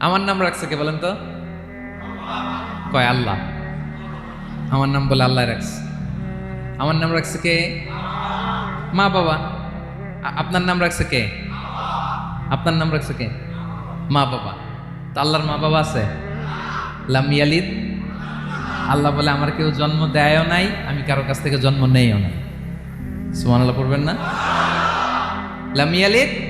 আমার নাম রাখছে কে বলেন তো? কয়, আল্লাহ। আমার নাম বলে আল্লাহ রাখছে। আমার নাম রাখছে কে? মা বাবা। আপনার নাম রাখছে কে? আপনার নাম রাখছে কে? মা বাবা। তো আল্লাহর মা বাবা আছে? লাম ইয়ালিদ। আল্লাহ বলে আমার কেউ জন্ম দেয়ও নাই, আমি কারও কাছ থেকে জন্ম নেইও নাই। সুমান আল্লাহ পড়বেন না? লাম ইয়ালিদ।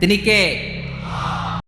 তিনি কে?